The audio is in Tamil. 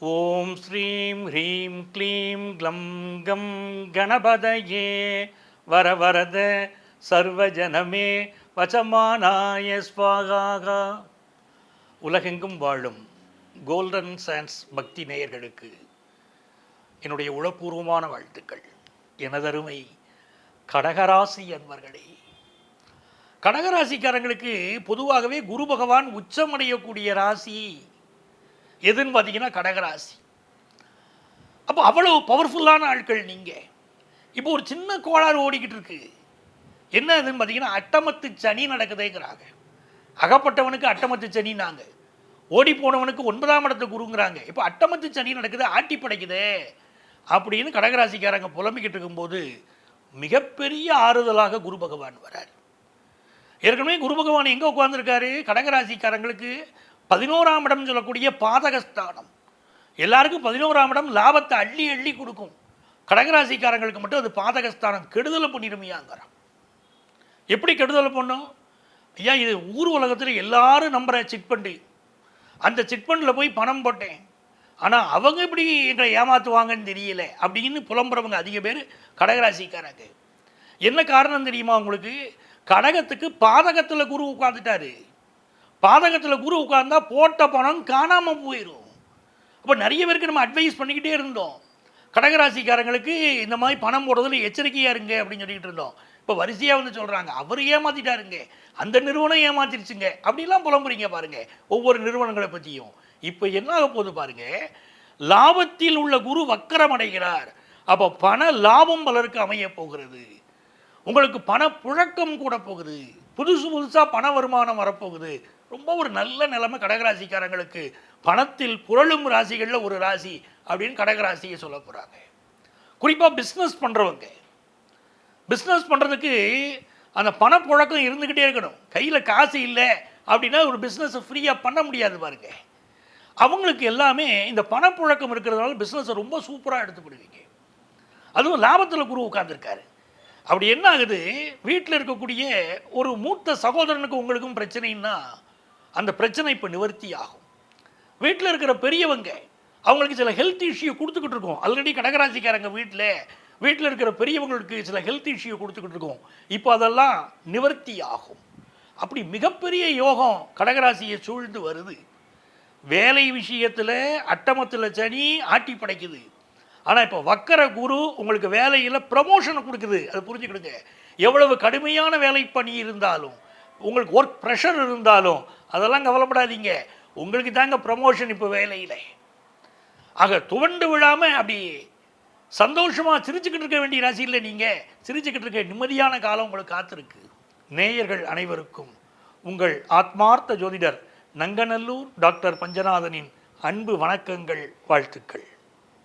ஓம் ஸ்ரீம் ஹ்ரீம் க்ளீம் க்ளம் கம் கணபதயே. வரவரத சர்வஜனமே வச்சமானாய ஸ்வாகா உலகெங்கும் வாழும் கோல்டன் சான்ஸ் பக்தி நேயர்களுக்கு என்னுடைய உளப்பூர்வமான வாழ்த்துக்கள். எனதருமை கடகராசி அன்பர்களே. கடகராசிக்காரங்களுக்கு பொதுவாகவே குரு பகவான் உச்சமடையக்கூடிய ராசி எதுன்னு பார்த்தீங்கன்னா கடகராசி. அப்போ அவ்வளவு பவர்ஃபுல்லான ஆட்கள் நீங்கள் இப்போ ஒரு சின்ன கோளாறு ஓடிக்கிட்டு இருக்கு. என்ன இதுன்னு பார்த்தீங்கன்னா அட்டமத்து சனி நடக்குதேங்கிறாங்க. அகப்பட்டவனுக்கு அட்டமத்து சனினாங்க ஓடி போனவனுக்கு ஒன்பதாம் இடத்து குருங்கிறாங்க. இப்போ அட்டமத்து சனி நடக்குது ஆட்டி படைக்குதே அப்படின்னு கடகராசிக்காரங்க புலம்பிக்கிட்டு இருக்கும்போது மிகப்பெரிய ஆறுதலாக குரு பகவான் வரார். ஏற்கனவே குரு பகவான் எங்கே உட்காந்துருக்காரு கடகராசிக்காரங்களுக்கு பதினோராம் இடம் சொல்லக்கூடிய பாதகஸ்தானம். எல்லாருக்கும் பதினோராம் இடம் லாபத்தை அள்ளி அள்ளி கொடுக்கும். கடகராசிக்காரங்களுக்கு மட்டும் அது பாதகஸ்தானம். கெடுதலை பண்ணிடுமையாங்கிறான் எப்படி கெடுதலை பண்ணும்? ஐயா இது ஊர் உலகத்தில் எல்லாரும் நம்புகிற சிட் ஃபண்டு. அந்த சிட் ஃபண்டில் போய் பணம் போட்டேன். ஆனால் அவங்க எப்படி எங்களை ஏமாற்றுவாங்கன்னு தெரியல அப்படின்னு புலம்புறவங்க அதிக பேர் கடகராசிக்காரங்க. என்ன காரணம் தெரியுமா உங்களுக்கு? கடகத்துக்கு பாதகத்தில் குரு உட்காந்துட்டாரு பாதகத்தில் குரு உட்கார்ந்தா போட்ட பணம் காணாமல் போயிடும் அப்போ நிறைய பேருக்கு நம்ம அட்வைஸ் பண்ணிக்கிட்டே இருந்தோம். கடகராசிக்காரங்களுக்கு இந்த மாதிரி பணம் போடுறதுல எச்சரிக்கையாக இருங்க அப்படின்னு சொல்லிக்கிட்டு இருந்தோம். இப்போ வரிசையாக வந்து சொல்கிறாங்க அவர் ஏமாற்றிட்டாருங்க அந்த நிறுவனம் ஏமாத்திருச்சுங்க. அப்படிலாம் புலம்புறீங்க பாருங்க. ஒவ்வொரு நிறுவனங்களை பற்றியும் இப்போ என்ன ஆக போகுது பாருங்கள் லாபத்தில் உள்ள குரு வக்கரம் அடைகிறார். அப்போ பண லாபம் பலருக்கு அமைய போகிறது. உங்களுக்கு பண புழக்கம் கூட போகுது. புதுசு புதுசாக பண வருமானம் வரப்போகுது. ரொம்ப ஒரு நல்ல நிலைமை கடகராசிக்காரங்களுக்கு. பணத்தில் புரளும் ராசிகளில் ஒரு ராசி அப்படின்னு கடகராசியை சொல்ல போகிறாங்க குறிப்பாக பிஸ்னஸ் பண்ணுறவங்க பிஸ்னஸ் பண்ணுறதுக்கு அந்த பணப்புழக்கம் இருந்துக்கிட்டே இருக்கணும். கையில் காசு இல்லை அப்படின்னா ஒரு பிஸ்னஸை ஃப்ரீயாக பண்ண முடியாது பாருங்க. அவங்களுக்கு எல்லாமே இந்த பணப்புழக்கம் இருக்கிறதுனால பிஸ்னஸை ரொம்ப சூப்பராக எடுத்துக்கிடுவீங்க. அதுவும் லாபத்தில் குரு உட்காந்துருக்காரு அப்படி என்ன ஆகுது? வீட்டில் இருக்கக்கூடிய ஒரு மூத்த சகோதரனுக்கு உங்களுக்கும் பிரச்சனைன்னா அந்த பிரச்சனை இப்போ நிவர்த்தி ஆகும் வீட்டில் இருக்கிற பெரியவங்க அவங்களுக்கு சில ஹெல்த் இஷ்யூ கொடுத்துக்கிட்டு இருக்கோம். ஆல்ரெடி கடகராசிக்காரங்க வீட்டில் வீட்டில் இருக்கிற பெரியவங்களுக்கு சில ஹெல்த் இஷ்யூ கொடுத்துக்கிட்டு இருக்கோம். இப்போ அதெல்லாம் நிவர்த்தி ஆகும் அப்படி மிகப்பெரிய யோகம் கடகராசியை சூழ்ந்து வருது. வேலை விஷயத்தில் அட்டமத்தில் சனி ஆட்டி படைக்குது. ஆனால் இப்போ வக்கர குரு உங்களுக்கு வேலையில் ப்ரமோஷனை கொடுக்குது. அது புரிஞ்சுக்கிடுங்க. எவ்வளவு கடுமையான வேலை பணி இருந்தாலும் உங்களுக்கு ஒர்க் ப்ரெஷர் இருந்தாலும் அதெல்லாம் கவலைப்படாதீங்க. உங்களுக்கு தாங்க ப்ரமோஷன் இப்போ வேலையில். ஆக துவண்டு விழாமல் அப்படி சந்தோஷமாக சிரிச்சுக்கிட்டு இருக்க வேண்டிய ராசியில் நீங்கள் சிரிச்சுக்கிட்டு இருக்க நிம்மதியான காலம் உங்களுக்கு காத்திருக்கு. நேயர்கள் அனைவருக்கும் உங்கள் ஆத்மார்த்த ஜோதிடர் நங்கநல்லூர் டாக்டர் பஞ்சநாதனின் அன்பு வணக்கங்கள் வாழ்த்துக்கள்.